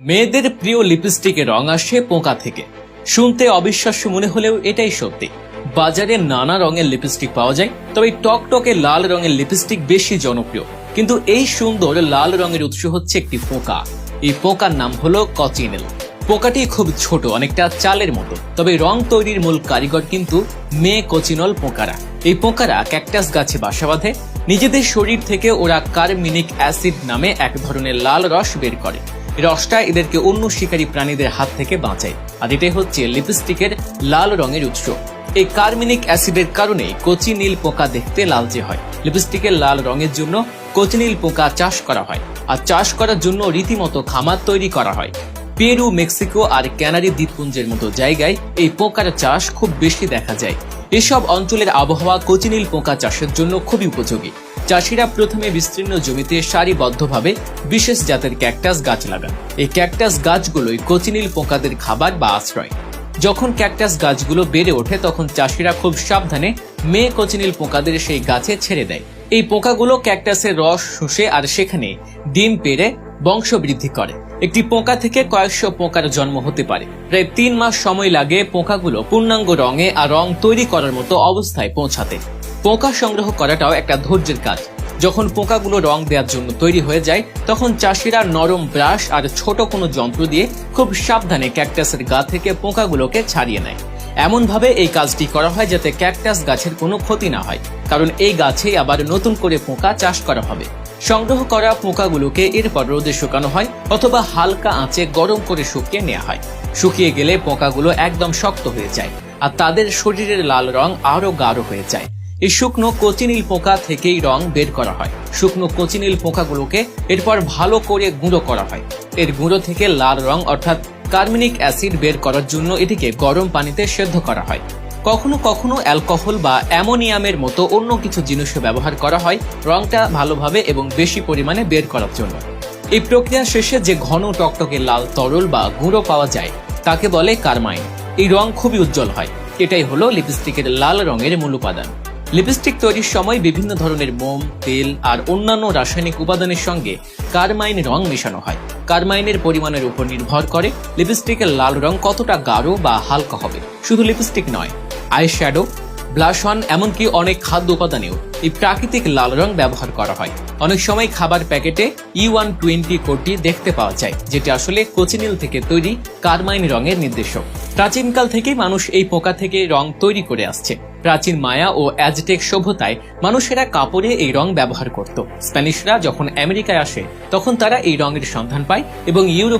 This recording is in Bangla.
মেয়েদের প্রিয় লিপস্টিকের রং আসে পোকা থেকে। শুনতে অবিশ্বাস্য মনে হলেও এটাই সত্যি। বাজারে নানা রঙের লিপস্টিক পাওয়া যায়, তবে টকটকে লাল রঙের লিপস্টিক বেশি জনপ্রিয়। কিন্তু এই সুন্দর লাল রঙের উৎস হচ্ছে একটি পোকা। এই পোকার নাম হলো কচিনেল। পোকাটি খুব ছোট, অনেকটা চালের মতো, তবে রং তৈরির মূল কারিগর কিন্তু মেয়ে কচিনল পোকারা। এই পোকারা ক্যাকটাস গাছে বাসা বাঁধে, নিজেদের শরীর থেকে ওরা কার্মিনিক অ্যাসিড নামে এক ধরনের লাল রস বের করে। রসটা এদেরকে অন্য শিকারী প্রাণীদের হাত থেকে বাঁচায়। আর এটাই হচ্ছে লিপস্টিকের লাল রঙের উৎস। এই কার্মিনিক অ্যাসিডের কারণে কচি নীল পোকা দেখতে লালচে হয়। লিপস্টিকের লাল রঙের জন্য কচিনীল পোকা চাষ করা হয়। আর চাষ করার জন্য রীতিমতো খামার তৈরি করা হয়। পেরু, মেক্সিকো আর ক্যানারি দ্বীপপুঞ্জের মতো জায়গায় এই পোকার চাষ খুব বেশি দেখা যায়। এসব অঞ্চলের আবহাওয়া কচিনীল পোকা চাষের জন্য খুবই উপযোগী। চাষিরা প্রথমে বিস্তীর্ণ জমিতে সারিবদ্ধভাবে বিশেষ জাতের ক্যাকটাস গাছ লাগান। এই ক্যাকটাস গাছগুলোই কচিনীল পোকাদের খাবার বা আশ্রয়। যখন ক্যাকটাস গাছগুলো বেড়ে ওঠে, তখন চাষিরা খুব সাবধানে মেয়ে কচিনীল পোকাদের সেই গাছে ছেড়ে দেয়। এই পোকাগুলো ক্যাকটাসের রস শুষে আর সেখানে ডিম পেড়ে বংশবৃদ্ধি করে। একটি পোকা থেকে কয়েকশো পোকার জন্ম হতে পারে। প্রায় তিন মাস সময় লাগে পোকাগুলো পূর্ণাঙ্গ রঙে আর রং তৈরি করার মতো অবস্থায় পৌঁছাতে। পোকা সংগ্রহ করাটাও একটা ধৈর্যের কাজ। যখন পোকাগুলো রং দেওয়ার জন্য তৈরি হয়ে যায়, তখন চাষিরা নরম ব্রাশ আর ছোট কোনো যন্ত্র দিয়ে খুব সাবধানে ক্যাকটাসের গা থেকে পোকাগুলোকে ছাড়িয়ে নেয়। এমনভাবে এই কাজটি করা হয় যাতে ক্যাকটাস গাছের কোনো ক্ষতি না হয়, কারণ এই গাছেই আবার নতুন করে পোকা চাষ করা হবে। সংগ্রহ করা পোকাগুলোকে এরপর রোদে শুকানো হয় অথবা হালকা আঁচে গরম করে শুকিয়ে নেওয়া হয়। শুকিয়ে গেলে পোকাগুলো একদম শক্ত হয়ে যায় আর তাদের শরীরের লাল রং আরও গাঢ় হয়ে যায়। এই শুকনো কচিনীল পোকা থেকেই রং বের করা হয়। শুকনো কচিনীল পোকাগুলোকে এরপর ভালো করে গুঁড়ো করা হয়। এর গুঁড়ো থেকে লাল রং অর্থাৎ কার্মিনিক অ্যাসিড বের করার জন্য এটিকে গরম পানিতে সেদ্ধ করা হয়। কখনো কখনো অ্যালকোহল বা অ্যামোনিয়ামের মতো অন্য কিছু জিনিসও ব্যবহার করা হয় রংটা ভালোভাবে এবং বেশি পরিমাণে বের করার জন্য। এই প্রক্রিয়া শেষে যে ঘন টকটকে লাল তরল বা গুঁড়ো পাওয়া যায়, তাকে বলে কারমাইন। এই রং খুবই উজ্জ্বল হয়। এটাই হলো লিপস্টিকের লাল রঙের মূল উপাদান। লিপস্টিক তৈরির সময় বিভিন্ন ধরনের মোম, তেল আর অন্যান্য রাসায়নিক উপাদানের সঙ্গে কারমাইন রং মেশানো হয়। কারমাইনের পরিমাণের উপর নির্ভর করে লিপস্টিকের লাল রং কতটা গাঢ় বা হালকা হবে। শুধু লিপস্টিক নয়, আই শ্যাডো ব্লাশন এমনকি অনেক খাদ্য উপাদানেও এই প্রাকৃতিক লাল রং ব্যবহার করা হয়। অনেক সময় খাবার প্যাকেটে ই ওয়ান টোয়েন্টি কোডটি দেখতে পাওয়া যায়, যেটি আসলে কোচিনিল থেকে তৈরি কারমাইন রঙের নির্দেশক। প্রাচীনকাল থেকেই মানুষ এই পোকা থেকে রং তৈরি করে আসছে। প্রাচীন মায়া ও অ্যাজটেক সভ্যতায় মানুষেরা কাপড়ে এই রং ব্যবহার করত। স্প্যানিশরা যখন আমেরিকায় আসে, তখন তারা এই রঙের সন্ধান পায় এবং ইউরোপে